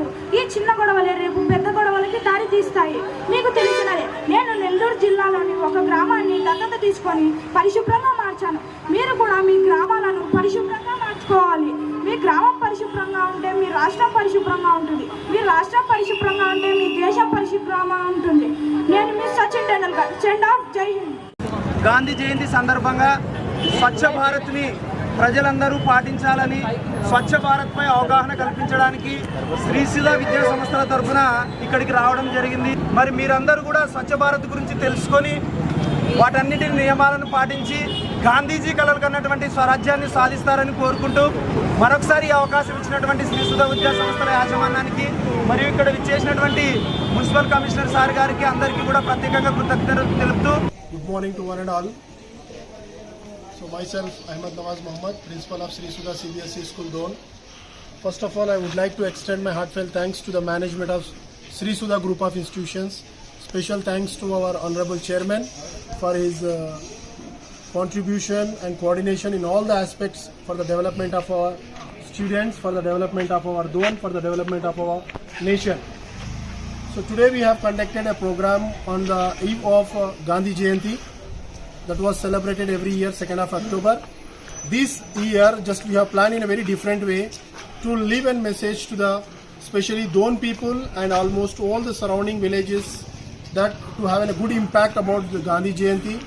వరకు ఈ చిన్న గొడవలే రేపు పెద్ద గొడవలకి దారి తీస్తాయి. మీకు తెలిసినదే నేను నెల్లూరు జిల్లాలోని ఒక గ్రామాన్ని దత్తత తీసుకొని పరిశుభ్రంగా మార్చాను. మీరు కూడా మీ గ్రామాలను పరిశుభ్రంగా మార్చుకోవాలి. మీ గ్రామం పరిశుభ్రంగా ఉంటే మీ రాష్ట్రం పరిశుభ్రంగా ఉంటుంది. మీ రాష్ట్రం పరిశుభ్రంగా ఉంటే మీ దేశం పరిశుభ్రంగా ఉంటుంది. నేను మీ సచిన్ టెండూల్కర్ సెండ్ ఆఫ్ జై హింద్. గాంధీ జయంతి సందర్భంగా స్వచ్ఛ భారత్ని ప్రజలందరూ పాటించాలని స్వచ్ఛ భారత్పై అవగాహన కల్పించడానికి శ్రీశిల విద్యా సంస్థల తరఫున ఇక్కడికి రావడం జరిగింది. మరి మీరందరూ కూడా స్వచ్ఛ భారత్ గురించి తెలుసుకొని వాటన్నిటి నియమాలను పాటించి గాంధీజీ కలలు కన్నటువంటి స్వరాజ్యాన్ని సాధిస్తారని కోరుకుంటూ మరొకసారి ఈ అవకాశం ఇచ్చినటువంటి శ్రీసుధ విద్యా సంస్థల యాజమాన్యానికి మరియు ఇక్కడ విచ్చేసినటువంటి మున్సిపల్ కమిషనర్ సార్ గారికి అందరికీ కూడా ప్రత్యేకంగా కృతజ్ఞతలు తెలుపుతూ good morning to one and all So myself, Ahmed Nawaz Mohammed, Principal of Sri Sudha CBSE School Don. First of all, I would like to extend my heartfelt thanks to the management of Sri Sudha Group of Institutions. Special thanks to our Honorable Chairman for his uh, contribution and coordination in all the aspects for the development of our students, for the development of our Don, for the development of our nation. So today we have conducted a program on the eve of uh, Gandhi Jayanti that was celebrated every year 2nd of October. This year just we have planned in a very different way to leave a message to the especially Don people and almost all the surrounding villages that to have a good impact about the Gandhi Jayanti.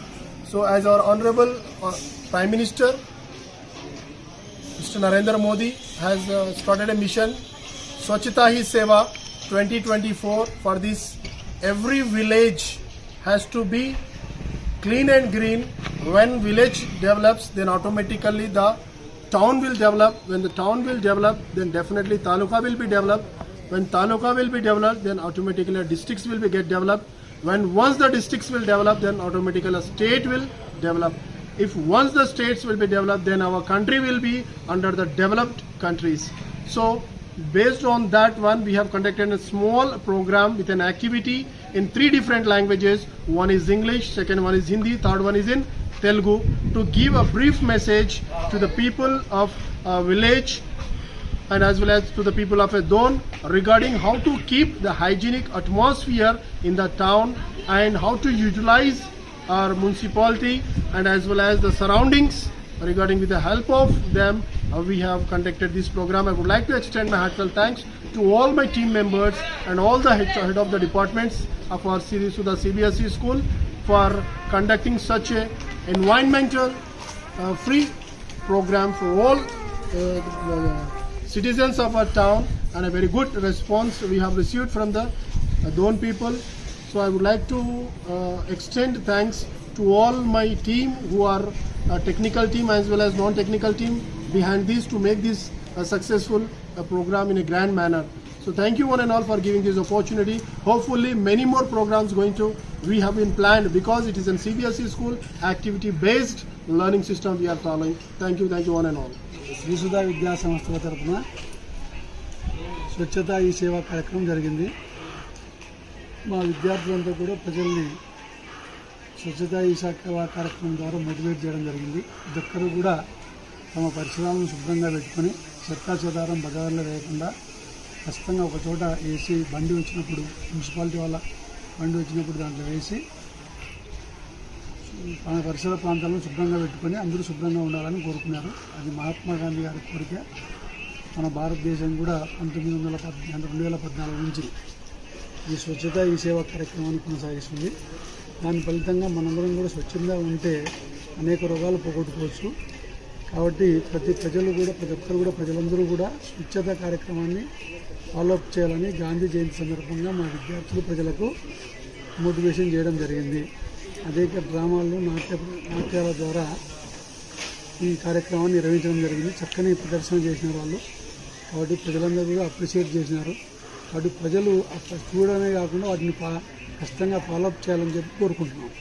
So as our honorable uh, Prime Minister Mr. Narendra Modi has uh, started a mission Swachhata Hi Seva 2024 for this every village has to be clean and green. When village develops then automatically the town will develop. When the town will develop then definitely taluka will be developed. When taluka will be developed then automatically districts will be get developed. When once the districts will develop then automatically a state will develop. If once the states will be developed then our country will be under the developed countries. So based on that one we have conducted a small program with an activity in three different languages. One is english second one is hindi third one is in telugu. To give a brief message to the people of a village and as well as to the people of a zone regarding how to keep the hygienic atmosphere in the town and how to utilize our municipality and as well as the surroundings regarding with the help of them we have conducted this program i would like to extend my heartfelt thanks to all my team members and all the head, of the departments of our Sri Sudha CBSE school for conducting such a environmental uh, free program for all uh, the citizens of our town and a very good response we have received from the uh, Don people. So I would like to uh, extend thanks to all my team who are uh, technical team as well as non-technical team behind this to make this a successful uh, program in a grand manner. So thank you one and all for giving this opportunity. Hopefully many more programs going to we have been planned because it is in CBSE school activity based learning system we are following. Thank you, thank you one and all. Visudha Vidya సంస్థల తరఫున స్వచ్ఛత ఈ సేవా కార్యక్రమం జరిగింది మా విద్యార్థులంతా కూడా ప్రజల్ని స్వచ్ఛత ఈ సేవా కార్యక్రమం ద్వారా మోటివేట్ చేయడం జరిగింది ఇద్దరు కూడా తమ పరిసరాలను శుభ్రంగా పెట్టుకొని చెత్తా చెదారం బజార్లో వేయకుండా ఖచ్చితంగా ఒక చోట వేసి బండి వచ్చినప్పుడు మున్సిపాలిటీ వాళ్ళ బండి వచ్చినప్పుడు దాంట్లో వేసి మన పరిసర ప్రాంతాలను శుభ్రంగా పెట్టుకొని అందరూ శుభ్రంగా ఉండాలని కోరుకున్నారు. అది మహాత్మా గాంధీ గారి కోరిక. మన భారతదేశం కూడా పంతొమ్మిది వందల పద్నాలుగు రెండు వేల పద్నాలుగు నుంచి ఈ స్వచ్ఛత ఈ సేవా కార్యక్రమాన్ని కొనసాగిస్తుంది. దాని ఫలితంగా మనందరం కూడా స్వచ్ఛంగా ఉంటే అనేక రోగాలు పోగొట్టుకోవచ్చు. కాబట్టి ప్రతి ప్రజలు కూడా ప్రతి ఒక్కరు కూడా ప్రజలందరూ కూడా స్వచ్ఛత కార్యక్రమాన్ని ఫాలోఅప్ చేయాలని గాంధీ జయంతి సందర్భంగా మా విద్యార్థులు ప్రజలకు మోటివేషన్ చేయడం జరిగింది. అనేక డ్రామాలు నాట్య నాట్యాల ద్వారా ఈ కార్యక్రమాన్ని నిర్వహించడం జరిగింది. చక్కని ప్రదర్శన చేసిన వాళ్ళు. కాబట్టి ప్రజలందరూ కూడా అప్రిషియేట్ చేసినారు. కాబట్టి ప్రజలు అట్లా చూడడమే కాకుండా వాటిని ఫా ఖచ్చితంగా ఫాలోఅప్ చేయాలని చెప్పి కోరుకుంటున్నాం.